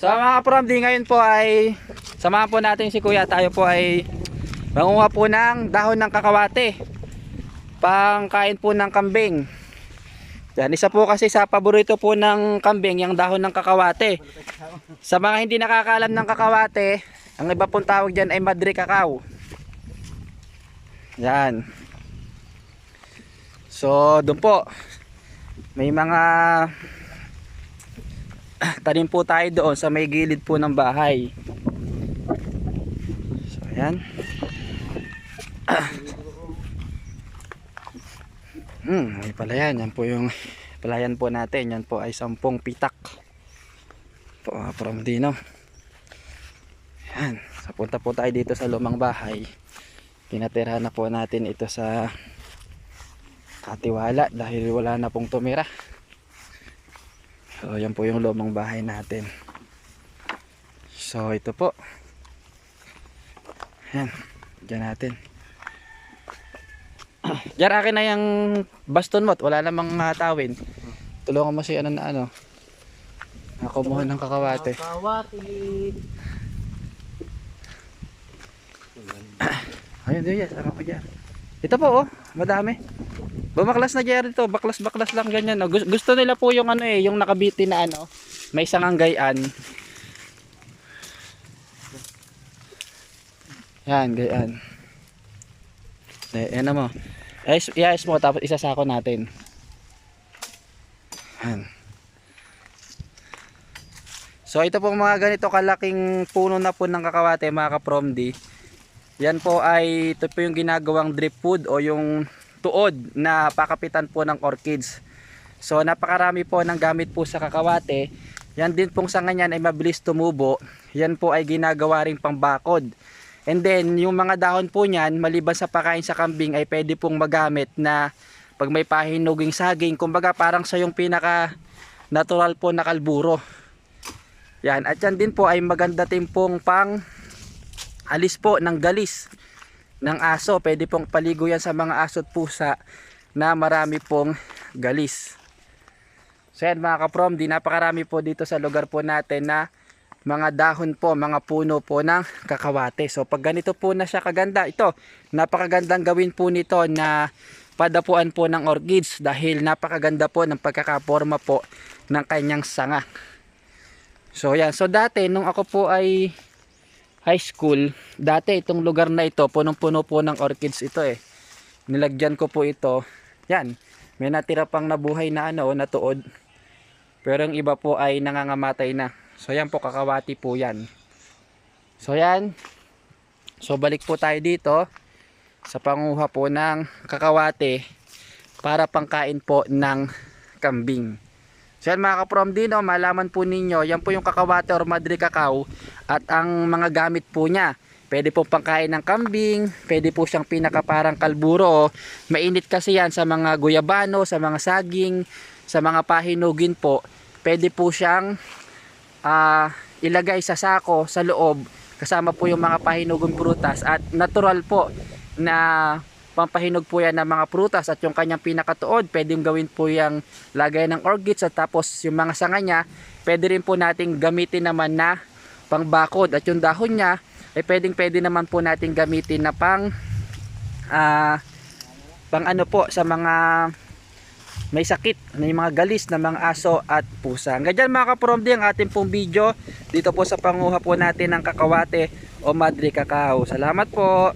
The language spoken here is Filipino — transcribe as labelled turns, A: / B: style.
A: So mga kaprom, di ngayon po ay samahan po natin si Kuya. Tayo po ay manguha po ng dahon ng kakawate. Pangkain po ng kambing. Yan, isa po kasi sa paborito po ng kambing, yung dahon ng kakawate. Sa mga hindi nakakaalam ng kakawate, ang iba pong tawag dyan ay madre cacao. Yan. So, doon po. May mga tanim po tayo doon sa may gilid po ng bahay. So, ayan. Hmm, may palayan. Yan po yung palayan po natin. Yan po ay sampung pitak. Po, ah, from Dino. Yan. So, punta po tayo dito sa lumang bahay. Pinatirahan na po natin ito sa katiwala dahil wala na pong tumira. So, yan po yung lumang bahay natin. So, ito po. Yan. Diyan natin. Diyan akin na yung baston mo. Wala namang matawin. Tulungan mo si ano na ano. Nakumuha ng kakawate.
B: Kawati.
A: Ayun, doon yan. Sama ko dyan. Ito po, oh. Madami. Bumaklas na dyan ito. Baklas-baklas lang ganyan. Oh. Gus- Gusto nila po yung ano eh, yung nakabiti na ano. May isang gayaan. Yan, gayaan. Eh, yan mo. Ayos, iayos mo tapos isasako natin. Yan. So ito pong mga ganito kalaking puno na po ng kakawate mga ka-promdi. Yan po ay ito po yung ginagawang drip food o yung tuod na pakapitan po ng orchids. So napakarami po ng gamit po sa kakawate. Yan din pong sanga niyan ay mabilis tumubo. Yan po ay ginagawa ring pangbakod. And then yung mga dahon po niyan maliban sa pakain sa kambing ay pwede pong magamit na pag may pahinuging saging. Kumbaga parang sa yung pinaka natural po na kalburo. Yan, at yan din po ay maganda din pong pang alis po ng galis ng aso. Pwede pong paligo yan sa mga aso at pusa na marami pong galis. So yan mga kaprom, di napakarami po dito sa lugar po natin na mga dahon po, mga puno po ng kakawate. So pag ganito po na siya kaganda, ito, napakagandang gawin po nito na padapuan po ng orchids dahil napakaganda po ng pagkakaporma po ng kanyang sanga. So yan, so dati nung ako po ay high school, dati itong lugar na ito, punong-puno po ng orchids ito eh. Nilagyan ko po ito. Yan, may natira pang nabuhay na ano, na tuod. Pero yung iba po ay nangangamatay na. So yan po, kakawati po yan. So yan. So balik po tayo dito sa panguha po ng kakawate para pangkain po ng kambing. So yan mga kaprom dino, malaman po ninyo, yan po yung kakawate or madre cacao at ang mga gamit po niya. Pwede po pangkain ng kambing, pwede po siyang pinaka parang kalburo. Mainit kasi yan sa mga guyabano, sa mga saging, sa mga pahinugin po. Pwede po siyang ah, ilagay sa sako sa loob kasama po yung mga pahinugong prutas at natural po na pampahinog po yan ng mga prutas at yung kanyang pinakatuod pwedeng gawin po yung lagay ng orchids at tapos yung mga sanga niya pwede rin po nating gamitin naman na pangbakod at yung dahon niya ay pwedeng pwede naman po nating gamitin na pang ah, pang ano po sa mga may sakit, may mga galis na mga aso at pusa. Hanggang dyan mga kapromdi ang ating pong video dito po sa panguha po natin ng kakawate o madre cacao. Salamat po!